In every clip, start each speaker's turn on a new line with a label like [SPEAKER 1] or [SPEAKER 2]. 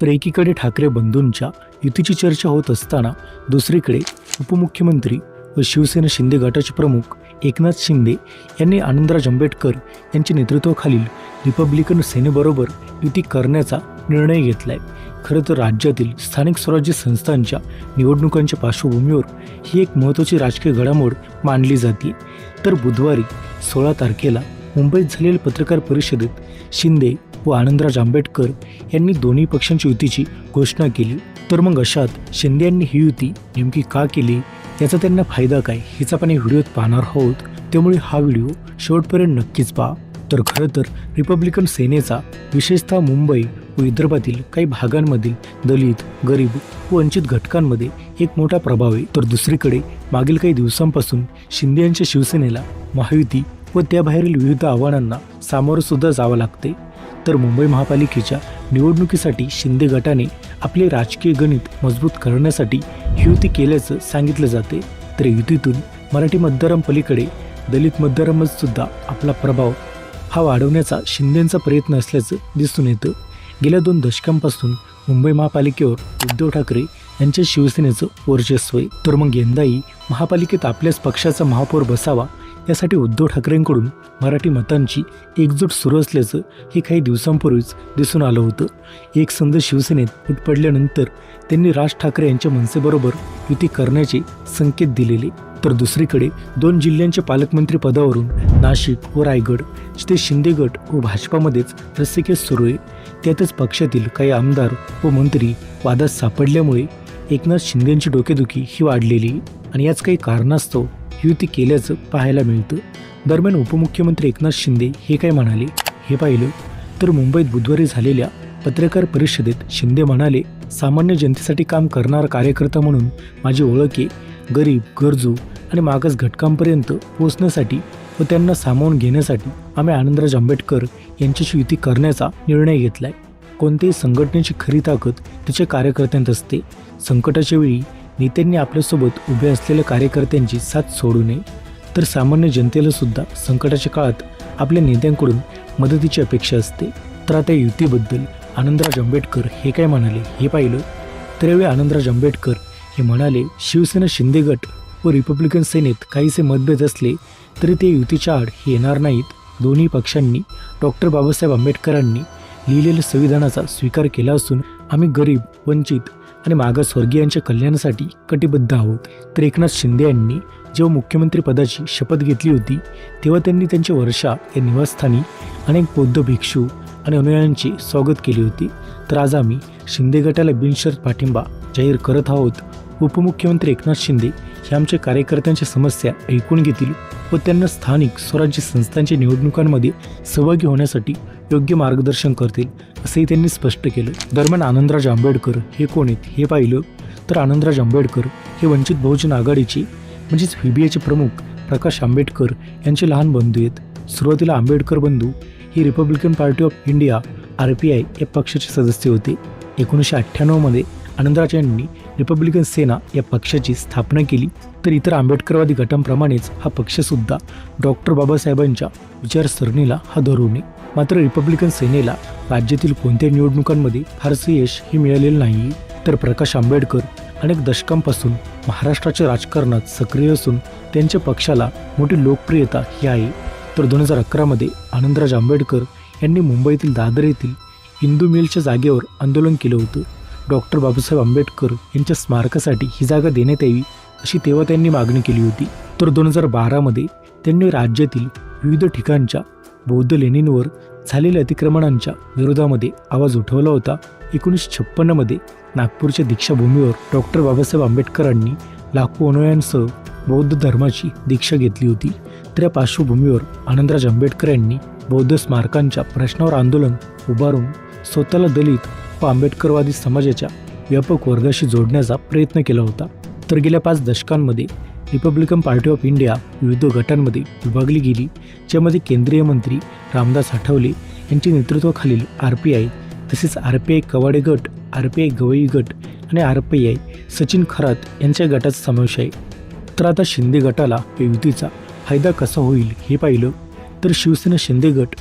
[SPEAKER 1] तर एकीकडे ठाकरे बंधूंच्या युतीची चर्चा होत असताना दुसरीकडे उपमुख्यमंत्री व शिवसेना शिंदे गटाचे प्रमुख एकनाथ शिंदे यांनी आनंदराज आंबेडकर यांच्या नेतृत्वाखालील रिपब्लिकन सेनेबरोबर युती करण्याचा निर्णय घेतलाय. खरं तर राज्यातील स्थानिक स्वराज्य संस्थांच्या निवडणुकांच्या पार्श्वभूमीवर ही एक महत्त्वाची राजकीय घडामोड मानली जाते तर बुधवारी सोळा तारखेला मुंबईत झालेल्या पत्रकार परिषदेत शिंदे व आनंदराज आंबेडकर यांनी दोन्ही पक्षांच्या युतीची घोषणा केली. तर मग अशात शिंदे यांनी ही युती नेमकी का केली? याचा त्यांना फायदा काय? हेच आपण या व्हिडिओत पाहणार आहोत. त्यामुळे हा व्हिडिओ शेवटपर्यंत नक्कीच पहा. तर खरं तर रिपब्लिकन सेनेचा विशेषतः मुंबई व विदर्भातील काही भागांमधील दलित गरीब व वंचित घटकांमध्ये एक मोठा प्रभाव आहे. तर दुसरीकडे मागील काही दिवसांपासून शिंदे यांच्या शिवसेनेला महायुती व त्याबाहेरील विविध आव्हानांना सामोरं सुद्धा जावं लागते. तर मुंबई महापालिकेच्या निवडणुकीसाठी शिंदे गटाने आपले राजकीय गणित मजबूत करण्यासाठी युती केल्याचं सांगितलं जाते. तर युतीतून मराठी मतदारांपलीकडे दलित मतदारांमध्ये सुद्धा आपला प्रभाव हा वाढवण्याचा शिंदेंचा प्रयत्न असल्याचं दिसून येतं. गेल्या दोन दशकांपासून मुंबई महापालिकेवर उद्धव ठाकरे यांच्या शिवसेनेचं वर्चस्व आहे. तर मग यंदाही महापालिकेत आपल्याच पक्षाचा महापौर बसावा यासाठी उद्धव ठाकरेंकडून मराठी मतांची एकजूट सुरू असल्याचं हे काही दिवसांपूर्वीच दिसून आलं होतं. एक संद शिवसेनेत फूट पडल्यानंतर त्यांनी राज ठाकरे यांच्या मनसेबरोबर युती करण्याचे संकेत दिलेले. तर दुसरीकडे दोन जिल्ह्यांच्या पालकमंत्री पदावरून नाशिक व रायगड ते शिंदे गट व भाजपामध्येच रस्सीखेच सुरू आहे. त्यातच पक्षातील काही आमदार व मंत्री वादात सापडल्यामुळे एकनाथ शिंदेंची डोकेदुखी ही वाढलेली आणि याच काही कारणास्तव युती केल्याचं पाहायला मिळतं. दरम्यान उपमुख्यमंत्री एकनाथ शिंदे हे काय म्हणाले? हे पाहिलं तर मुंबईत बुधवारी झालेल्या पत्रकार परिषदेत शिंदे म्हणाले सामान्य जनतेसाठी काम करणारा कार्यकर्ता म्हणून माझी ओळख आहे. गरीब गरजू आणि मागास घटकांपर्यंत पोहोचण्यासाठी व त्यांना सामावून घेण्यासाठी आम्ही आनंदराज आंबेडकर यांच्याशी युती करण्याचा निर्णय घेतला आहे कोणत्याही संघटनेची खरी ताकद तिच्या कार्यकर्त्यांत असते. संकटाच्या वेळी नेत्यांनी आपल्यासोबत उभे असलेल्या कार्यकर्त्यांची साथ सोडू नये. तर सामान्य जनतेला सुद्धा संकटाच्या काळात आपल्या नेत्यांकडून मदतीची अपेक्षा असते. तर आता युतीबद्दल आनंदराज आंबेडकर हे काय म्हणाले हे पाहिलं? तर यावेळी आनंदराज आंबेडकर हे म्हणाले शिवसेना शिंदे गट व रिपब्लिकन सेनेत काहीसे मतभेद असले तरी ते युतीच्या आड हे येणार नाहीत. दोन्ही पक्षांनी डॉक्टर बाबासाहेब आंबेडकरांनी लिहिलेल्या संविधानाचा स्वीकार केला असून आम्ही गरीब वंचित आणि मागासवर्गीयांच्या कल्याणासाठी कटिबद्ध आहोत. तर एकनाथ शिंदे यांनी जेव्हा मुख्यमंत्री पदाची शपथ घेतली होती तेव्हा त्यांनी त्यांच्या वर्षा या निवासस्थानी अनेक बौद्ध भिक्षू आणि अनुयायांचे स्वागत केले होते. तर आज आम्ही शिंदे गटाला बिनशर्त पाठिंबा जाहीर करत आहोत. उपमुख्यमंत्री एकनाथ शिंदे हे आमच्या कार्यकर्त्यांच्या समस्या ऐकून घेतील. व त्यांना स्थानिक स्वराज्य संस्थांच्या निवडणुकांमध्ये सहभागी होण्यासाठी योग्य मार्गदर्शन करतील असंही त्यांनी स्पष्ट केलं. दरम्यान आनंदराज आंबेडकर हे कोण आहेत हे पाहिलं तर आनंदराज आंबेडकर हे वंचित बहुजन आघाडीचे म्हणजेच व्हीबीएचे प्रमुख प्रकाश आंबेडकर यांचे लहान बंधू आहेत. सुरुवातीला आंबेडकर बंधू ही Republican Party of India R P I या पक्षाचे सदस्य होते. एकोणीसशे अठ्ठ्याण्णवमध्ये आनंदराज यांनी रिपब्लिकन सेना या पक्षाची स्थापना केली तर इतर आंबेडकरवादी गटांप्रमाणेच हा पक्षसुद्धा डॉक्टर बाबासाहेबांच्या विचारसरणीला हा धरून मात्र रिपब्लिकन सेनेला राज्यातील कोणत्याही निवडणुकांमध्ये फारसे यश हे मिळालेलं नाही तर प्रकाश आंबेडकर अनेक दशकांपासून महाराष्ट्राच्या राजकारणात सक्रिय असून त्यांच्या पक्षाला मोठी लोकप्रियता ही आहे. तर दोन हजार अकरामध्ये आनंदराज आंबेडकर यांनी मुंबईतील दादर येथील हिंदू मिलच्या जागेवर आंदोलन केलं होतं. डॉक्टर बाबासाहेब आंबेडकर यांच्या स्मारकासाठी ही जागा देण्यात यावी अशी तेव्हा त्यांनी मागणी केली होती. तर दोन हजार बारामध्ये त्यांनी राज्यातील विविध ठिकाणच्या बौद्ध लेणींवर झालेल्या अतिक्रमणांच्या विरोधामध्ये आवाज उठवला होता. एकोणीसशे छप्पन्नमध्ये नागपूरच्या दीक्षाभूमीवर डॉक्टर बाबासाहेब आंबेडकरांनी लाखो अनुयायांसह बौद्ध धर्माची दीक्षा घेतली होती. तर या पार्श्वभूमीवर आनंदराज आंबेडकर यांनी बौद्ध स्मारकांच्या प्रश्नावर आंदोलन उभारून स्वतःला दलित व आंबेडकरवादी समाजाच्या व्यापक वर्गाशी जोडण्याचा प्रयत्न केला होता. तर गेल्या पाच दशकांमध्ये रिपब्लिकन पार्टी ऑफ इंडिया विविध गटांमध्ये विभागली गेली ज्यामध्ये केंद्रीय मंत्री रामदास आठवले यांच्या नेतृत्वाखालील आर पी आय तसेच आर पी आय कवाडे गट आर पी आय गवई गट आणि R P I Sachin Kharat यांच्या गटाचा समावेश आहे. तर आता शिंदे गटाला या युतीचा फायदा कसा होईल हे पाहिलं तर शिवसेना शिंदे गट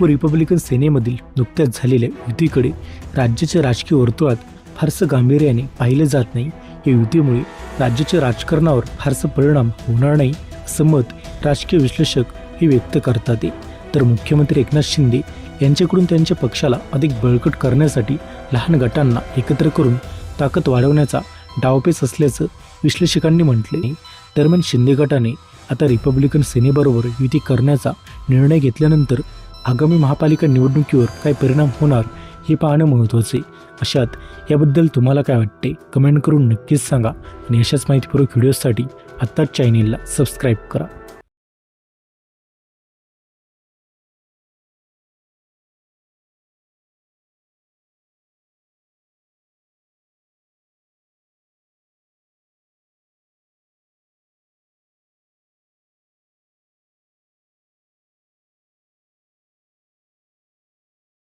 [SPEAKER 1] व रिपब्लिकन सेनेमधील नुकत्याच झालेल्या युतीकडे राज्याच्या राजकीय वर्तुळात फारसं गांभीर्याने पाहिले जात नाही या युतीमुळे राज्याच्या राजकारणावर फारसा परिणाम होणार नाही असं मत राजकीय विश्लेषक हे व्यक्त करतात आहे. तर मुख्यमंत्री एकनाथ शिंदे यांच्याकडून त्यांच्या पक्षाला अधिक बळकट करण्यासाठी लहान गटांना एकत्र करून ताकद वाढवण्याचा डावपेच असल्याचं विश्लेषकांनी म्हटले आहे. दरम्यान शिंदे गटाने आता रिपब्लिकन सेनेबरोबर युती करण्याचा निर्णय घेतल्यानंतर आगामी महापालिका निवडणुकीवर काय परिणाम होणार हे पाहणं महत्त्वाचं आहे. अशात याबद्दल तुम्हाला काय वाटते? कमेंट करून नक्कीच सांगा आणि अशाच माहितीपूर्वक व्हिडिओसाठी आत्ताच चॅनेलला सबस्क्राईब करा.